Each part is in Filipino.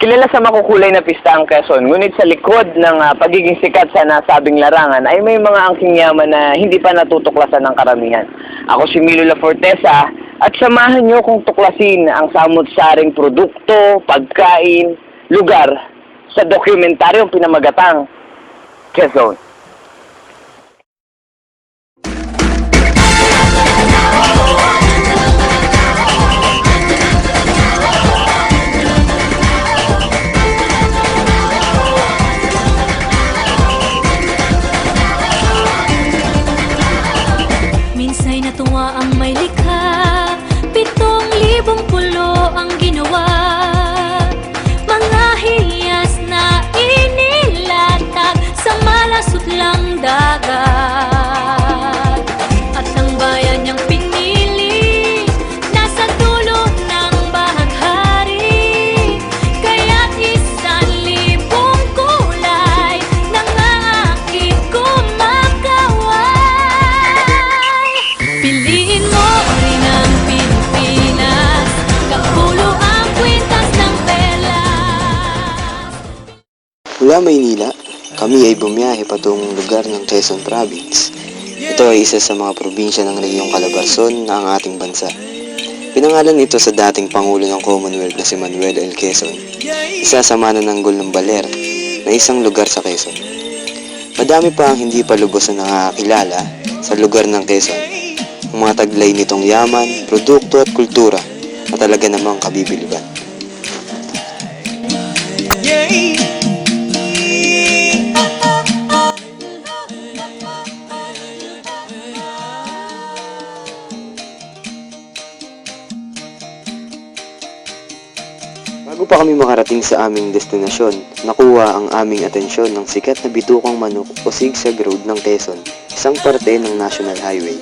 Kilala sa makukulay na pista ang Quezon, ngunit sa likod ng ah, pagiging sikat sa nasabing larangan ay may mga angking yaman na hindi pa natutuklasan ng karamihan. Ako si Milo La Fortesa at samahan niyo kung tuklasin ang samot-saring produkto, pagkain, lugar sa dokumentaryong pinamagatang Quezon. Patungong lugar ng Quezon Province. Ito ay isa sa mga probinsya ng rehiyong Calabarzon na ang ating bansa. Pinangalan ito sa dating Pangulo ng Commonwealth na si Manuel L. Quezon, isa sa manananggol ng Baler na isang lugar sa Quezon. Madami pa ang hindi pa lubos na nakakilala sa lugar ng Quezon. Ang mga taglay nitong yaman, produkto at kultura na talaga namang kabibiliban. Makarating sa aming destinasyon, nakuha ang aming atensyon ng sikat na bitukang manok o zigzag road ng Quezon, isang parte ng National Highway.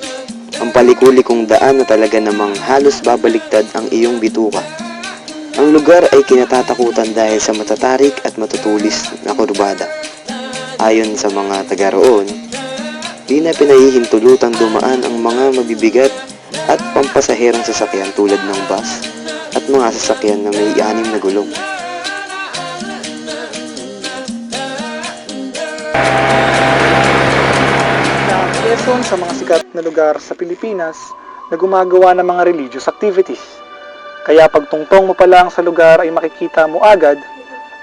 Ang palikulikong daan na talaga namang halos babaliktad ang iyong bituka. Ang lugar ay kinatatakutan dahil sa matatarik at matutulis na kurbada. Ayon sa mga taga roon, di na pinahihintulutang dumaan ang mga mabibigat at pampasaherang sasakyan tulad ng bus at mga sasakyan na may anim na gulong. Na ang Quezon sa mga sikat na lugar sa Pilipinas na gumagawa ng mga religious activities. Kaya pagtungtong mo pa lang sa lugar ay makikita mo agad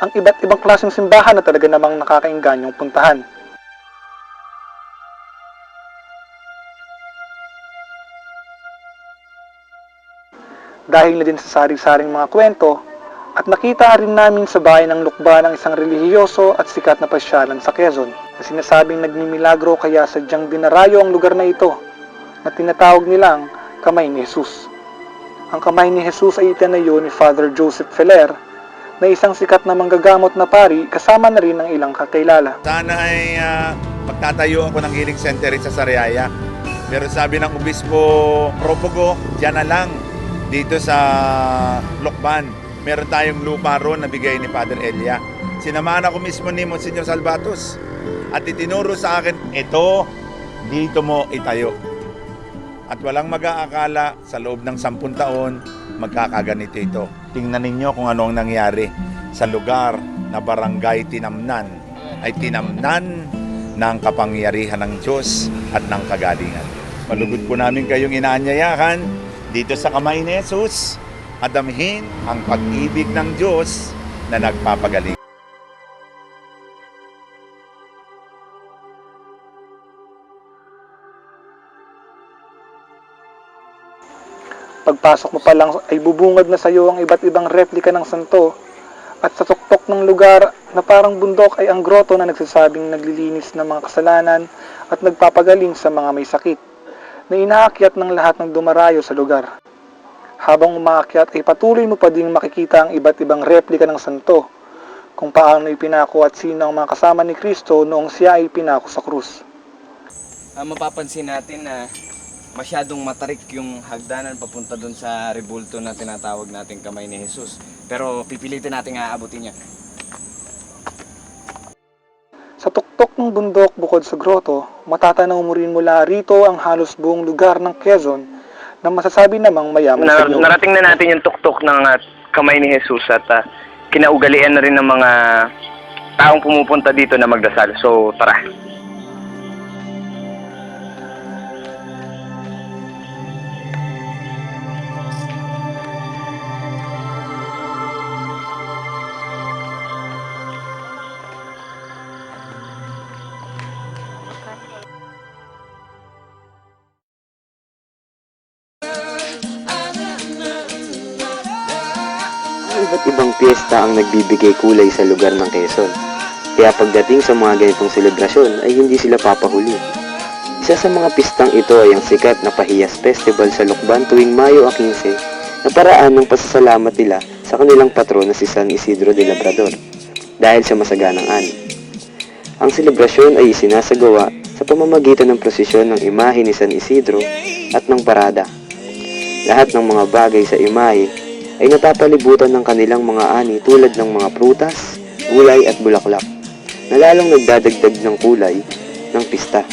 ang iba't ibang klaseng simbahan na talaga namang nakakainganyong puntahan. Dahil na din sa sari-saring mga kwento, at nakita rin namin sa bayan ng Lukba ng isang relihiyoso at sikat na pasyalan sa Quezon na sinasabing nagmimilagro kaya sadyang dinarayo ang lugar na ito na tinatawag nilang Kamay ni Jesus. Ang Kamay ni Jesus ay itinayo ni Father Joseph Feller na isang sikat na manggagamot na pari kasama na rin ng ilang kakilala. Sana ay uh, magtatayo ako ng healing center sa Sariaya. Pero sabi ng obispo Propogo, diyan na lang dito sa Lokban. Meron tayong lupa roon na bigay ni Father Elia. Sinamahan ako mismo ni Monsignor Salvatos at itinuro sa akin, ito, dito mo itayo. At walang mag-aakala sa loob ng sampun taon, magkakaganito ito. Tingnan ninyo kung ano ang nangyari sa lugar na barangay Tinamnan ay tinamnan ng kapangyarihan ng Diyos at ng kagalingan. Malugod po namin kayong inaanyayahan dito sa kamay ni Jesus at damhin ang pag-ibig ng Diyos na nagpapagaling. Pagpasok mo pa lang ay bubungad na sa iyo ang iba't ibang replika ng santo at sa tuktok ng lugar na parang bundok ay ang groto na nagsasabing naglilinis ng mga kasalanan at nagpapagaling sa mga may sakit na inaakyat ng lahat ng dumarayo sa lugar. Habang umaakyat ay patuloy mo pa ding makikita ang iba't ibang replika ng santo kung paano ipinako at sino ang mga kasama ni Kristo noong siya ay pinako sa krus. Ah, mapapansin natin na masyadong matarik yung hagdanan papunta dun sa rebulto na tinatawag nating kamay ni Jesus. Pero pipilitin natin aabutin niya. Sa tuktok ng bundok bukod sa groto, matatanaw mo rin mula rito ang halos buong lugar ng Quezon na masasabi namang mayaman sa Na, iyo. narating na natin yung tuktok ng ah, kamay ni Jesus at ah, kinaugalian na rin ng mga taong pumupunta dito na magdasal. So, tara. Iba't ibang piyesta ang nagbibigay kulay sa lugar ng Quezon. Kaya pagdating sa mga ganitong selebrasyon ay hindi sila papahuli. Isa sa mga pistang ito ay ang sikat na Pahiyas Festival sa Lukban tuwing Mayo 15 na paraan ng pasasalamat nila sa kanilang patron na si San Isidro de Labrador dahil sa masaganang ani. Ang selebrasyon ay isinasagawa sa pamamagitan ng prosesyon ng imahe ni San Isidro at ng parada. Lahat ng mga bagay sa imahe ay napapalibutan ng kanilang mga ani tulad ng mga prutas, gulay at bulaklak na lalong nagdadagdag ng kulay ng pista.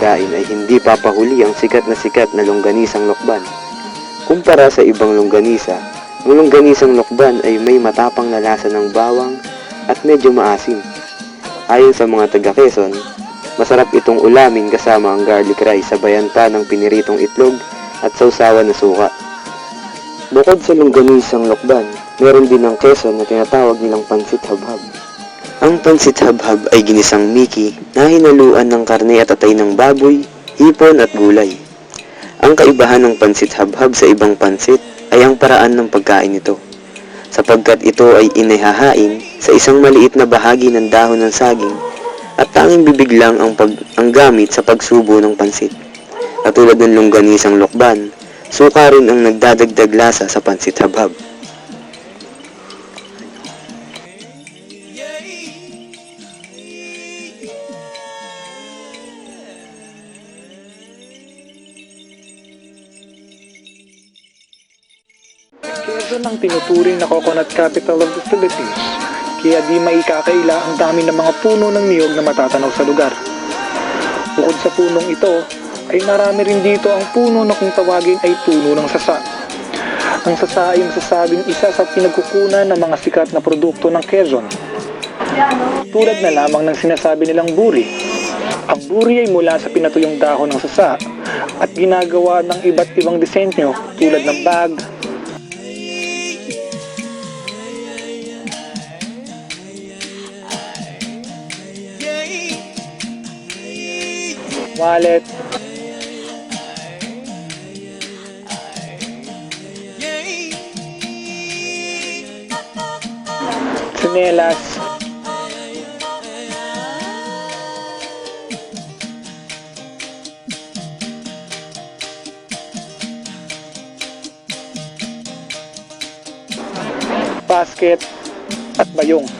Pagkain ay hindi papahuli ang sikat na sikat na longganisang lokban. Kumpara sa ibang longganisa, ang longganisang lokban ay may matapang na lasa ng bawang at medyo maasim. Ayon sa mga taga Quezon, masarap itong ulamin kasama ang garlic rice sa bayanta ng piniritong itlog at sausawan na suka. Bukod sa longganisang lokban, meron din ang Quezon na tinatawag nilang pansit habhab. Ang pansit habhab ay ginisang miki na hinaluan ng karne at atay ng baboy, hipon at gulay. Ang kaibahan ng pansit habhab sa ibang pansit ay ang paraan ng pagkain nito. Sapagkat ito ay inihahain sa isang maliit na bahagi ng dahon ng saging at tanging bibig lang ang, pag, ang gamit sa pagsubo ng pansit. Katulad ng longganisang lokban, suka rin ang nagdadagdag lasa sa pansit habhab. Tinuturing na coconut capital of the Philippines. Kaya di maikakaila ang dami ng mga puno ng niyog na matatanaw sa lugar. Bukod sa punong ito, ay marami rin dito ang puno na kung tawagin ay puno ng sasa. Ang sasa ay masasabing isa sa pinagkukunan ng mga sikat na produkto ng Quezon. Tulad na lamang ng sinasabi nilang buri. Ang buri ay mula sa pinatuyong dahon ng sasa at ginagawa ng iba't ibang disenyo tulad ng bag, wallet, tsinelas, basket, at bayong.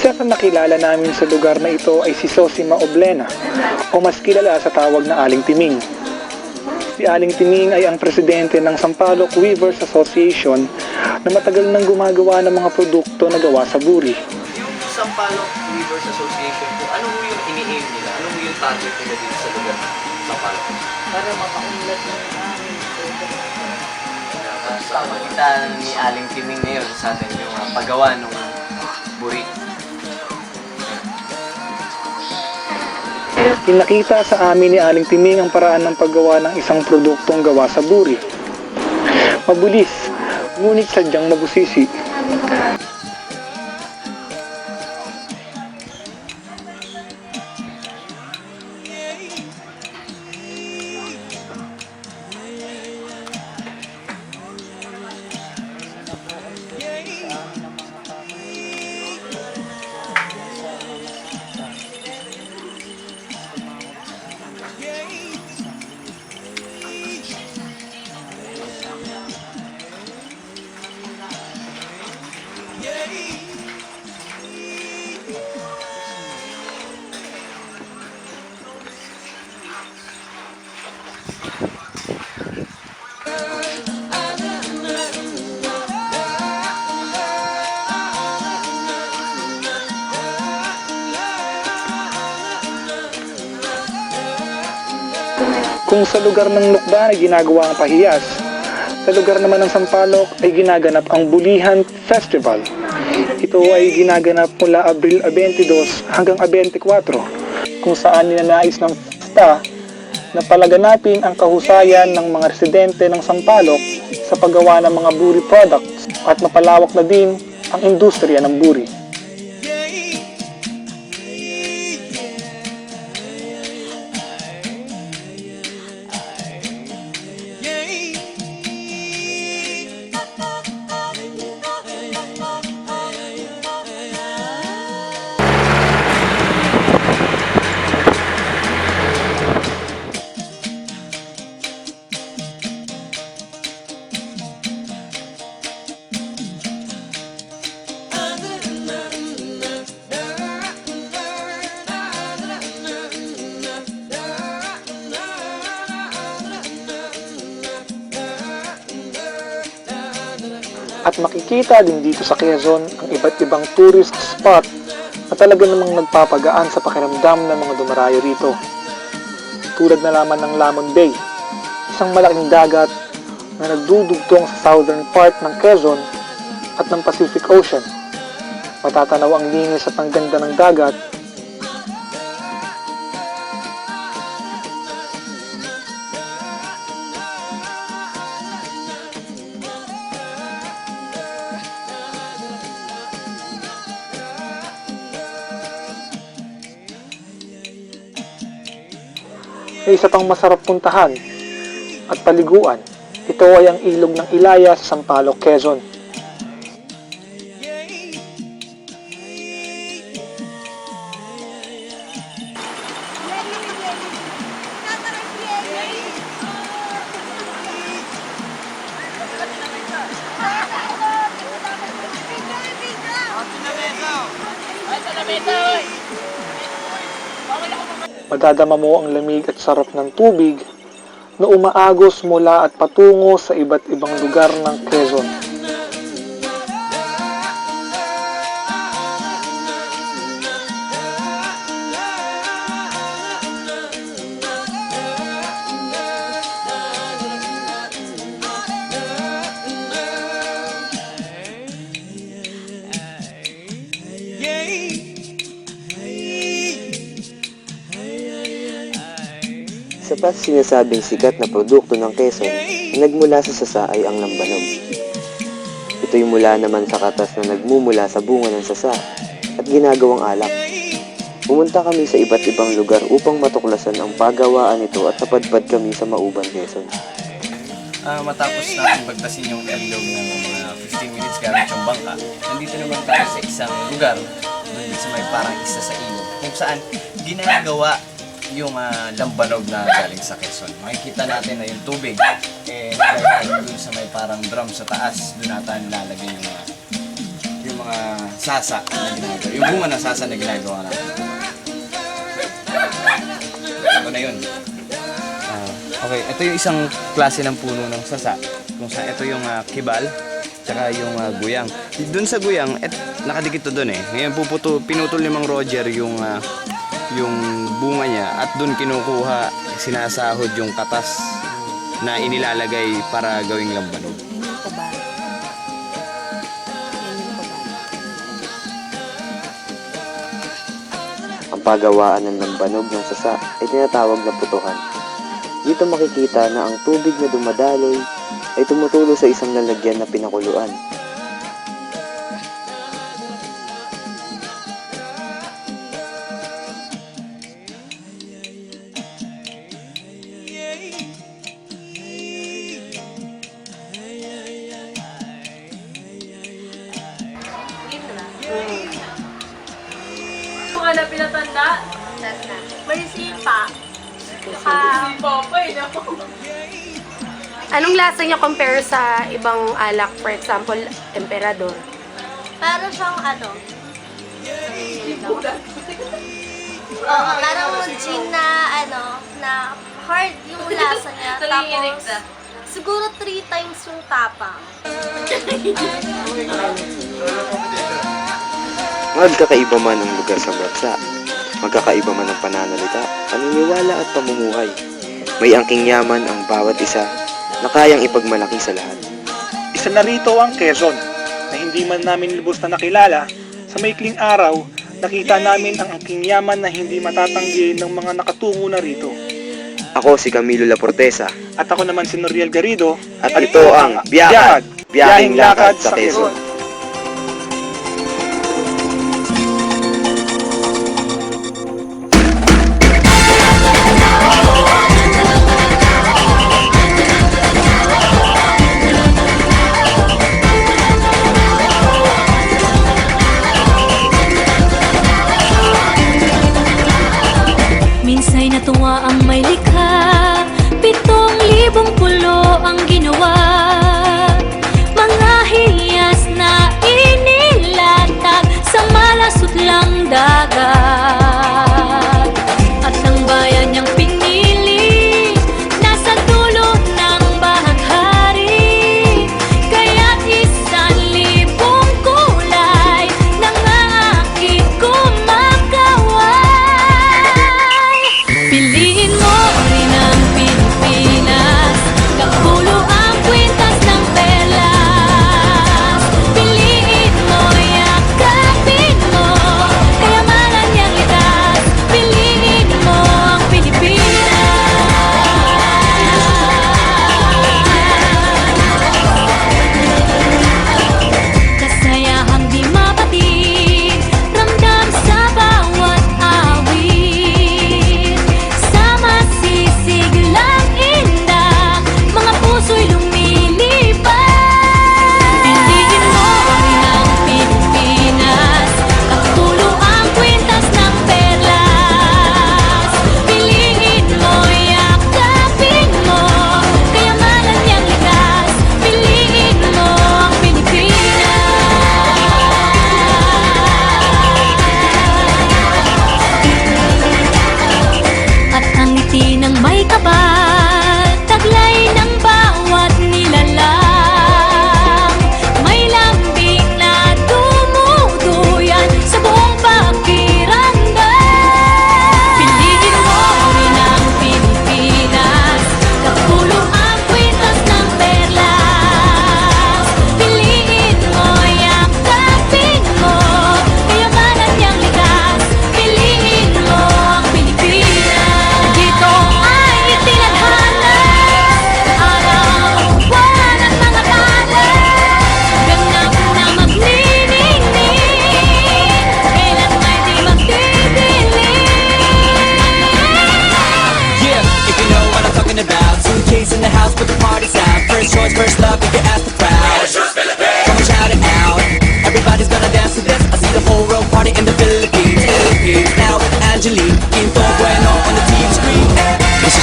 Isa sa nakilala namin sa lugar na ito ay si Sosima Oblena o mas kilala sa tawag na Aling Timing. Si Aling Timing ay ang presidente ng Sampaloc Weavers Association na matagal nang gumagawa ng mga produkto na gawa sa buri. Yung Sampaloc Rivers Association po, ano ho yung ini-aim nila? Ano ho yung target nila dito sa lugar ng Sampaloc? para mapaunlad ng aming Sa magitan ni Aling Timing ngayon sa atin yung ah, paggawa ng buri. Pinakita sa amin ni Aling Timing ang paraan ng paggawa ng isang produktong gawa sa buri. Mabilis, ngunit sadyang mabusisi. Kung sa lugar ng Lukban ay ginagawa ang pahiyas, sa lugar naman ng Sampaloc ay ginaganap ang Bulihan Festival. Ito ay ginaganap mula Abril 22 hanggang 24 kung saan ninanais ng FTA na palaganapin ang kahusayan ng mga residente ng Sampaloc sa paggawa ng mga buri products at mapalawak na din ang industriya ng buri. Makikita din dito sa Quezon ang iba't ibang tourist spot na talaga namang nagpapagaan sa pakiramdam ng mga dumarayo rito. Tulad na lamang ng Lamon Bay, isang malaking dagat na nagdudugtong sa southern part ng Quezon at ng Pacific Ocean. Matatanaw ang linis at ang ganda ng dagat ay isa pang masarap puntahan at paliguan. Ito ay ang ilog ng Ilaya sa Sampaloc, Quezon. Madadama mo ang lamig at sarap ng tubig na umaagos mula at patungo sa iba't ibang lugar ng Quezon. Sa pa sinasabing sikat na produkto ng Quezon na nagmula sa sasa ay ang lambanog. Ito'y mula naman sa katas na nagmumula sa bunga ng sasa at ginagawang alak. Pumunta kami sa iba't ibang lugar upang matuklasan ang pagawaan nito at napadpad kami sa Mauban, Quezon. Ah, matapos natin bagtasin yung ilog ng mga 15 minutes gamit yung bangka, nandito naman tayo sa isang lugar, doon sa may parang isa sa ilog, kung saan ginagawa yung ah, lambanog na galing sa Quezon. Makikita natin na yung tubig, eh, doon sa may parang drum sa taas, doon natin nilalagay yung mga yung mga sasa na ginagawa. Yung bunga ng sasa na ginagawa natin. Ito na yun. Ah, okay, ito yung isang klase ng puno ng sasa. Kung saan ito yung ah, kibal, tsaka yung ah, guyang. Doon sa guyang, et, nakadikit to doon eh. Ngayon puputo, pinutol ni Mang Roger yung ah, yung bunga niya at doon kinukuha, sinasahod yung katas na inilalagay para gawing lambanog. Ang pagawaan ng lambanog ng sasa ay tinatawag na putuhan. Dito makikita na ang tubig na dumadaloy ay tumutulo sa isang lalagyan na pinakuluan. May sipa. Saka, Anong lasa niya compare sa ibang alak, for example, emperador? Para siyang ano? Oo, parang gin na ano, na hard yung lasa niya. Tapos, siguro three times yung tapang. Magkakaiba man ang lugar sa bansa, magkakaiba man ang pananalita, paniniwala at pamumuhay. May angking yaman ang bawat isa na kayang ipagmalaki sa lahat. Isa na rito ang Quezon, na hindi man namin lubos na nakilala, sa maikling araw, nakita namin ang angking yaman na hindi matatanggi ng mga nakatungo na rito. Ako si Camilo La Portesa At ako naman si Noriel Garrido, at ito ang Biyakad, Biyahing Lakad sa Quezon.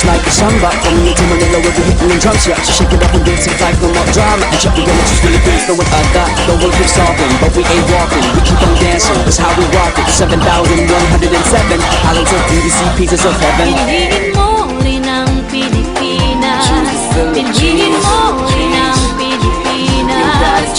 like a samba Coming into Manila with the rhythm and drums, yeah So shake it up and dance it's like no more drama. And check the image, just really dance, know what I got The world keeps talking, but we ain't walking. We keep on dancing, that's how we rock it. 7,107 Islands of BBC, pieces of heaven. Pinigin mo rin ang Pilipinas Pinigin mo rin ang Pilipinas